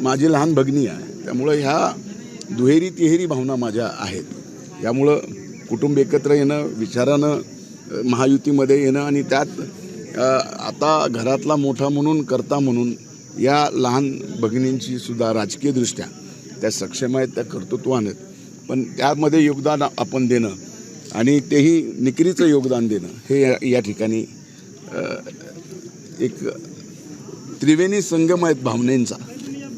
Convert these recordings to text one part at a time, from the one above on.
माझी लहान भगिनी आहे. त्यामुळं ह्या दुहेरी तिहेरी भावना माझ्या आहेत. यामुळं कुटुंब एकत्र येणं विचारानं महायुतीमध्ये येणं आणि त्यात आता घरातला मोठा म्हणून करता म्हणून या लहान भगिनींची सुद्धा राजकीयदृष्ट्या त्या सक्षम आहेत त्या कर्तृत्वान आहेत. पण त्यामध्ये योगदान आपण देणं आणि तेही निकरीचं योगदान देणं हे या- या ठिकाणी एक त्रिवेणी संगम आहेत भावनेंचा.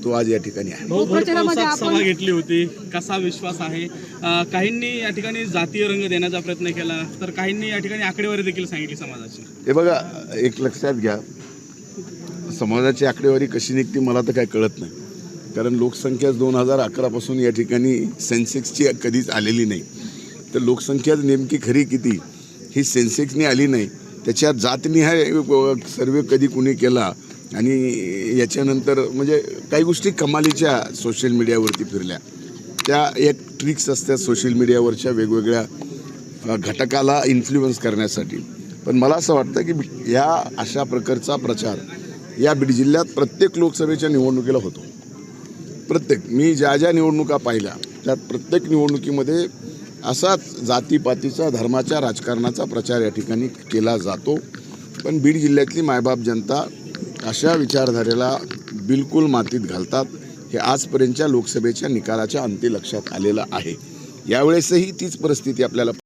तो आज या ठिकाणी आहे. पावसात सभा घेतली होती. कसा विश्वास आहे? अं, काहींनी या ठिकाणी जातीय रंग देण्याचा प्रयत्न केला तर काहींनी या ठिकाणी आकडेवारी देखील सांगितली समाजाची. हे बघा एक लक्षात घ्या. समाजाची आकडेवारी कशी निघते मला तर काय कळत नाही. कारण लोकसंख्या दोन हजार अकरापासून या ठिकाणी सेन्सेक्सची कधीच आलेली नाही. तर लोकसंख्या नेमकी खरी किती? ही सेन्सेक्सनी आली नाही. त्याच्यात जातनिहाय सर्वे कधी कुणी केला? आणि याच्यानंतर म्हणजे काही गोष्टी कमालीच्या सोशल मीडियावरती फिरल्या. त्या एक ट्रिक्स असतात सोशल मीडियावरच्या वेगवेगळ्या घटकाला इन्फ्लुअन्स करण्यासाठी. पण मला असं वाटतं की या अशा प्रकारचा प्रचार या बीड जिल्ह्यात प्रत्येक लोकसभेच्या निवडणुकीला होतो. प्रत्येक मी ज्या ज्या निवडणुका पाहिल्या त्यात प्रत्येक निवडणुकीमध्ये असाच जातीपातीचा धर्माच्या राजकारणाचा प्रचार या ठिकाणी केला जातो. पण बीड जिल्ह्यातली मायबाप जनता अशा विचारधारेला बिलकुल मातीत घालतात हे आजपर्यंतच्या लोकसभेच्या निकालाच्या अंती लक्षात आलेलं आहे. यावेळेसही तीच परिस्थिती आपल्याला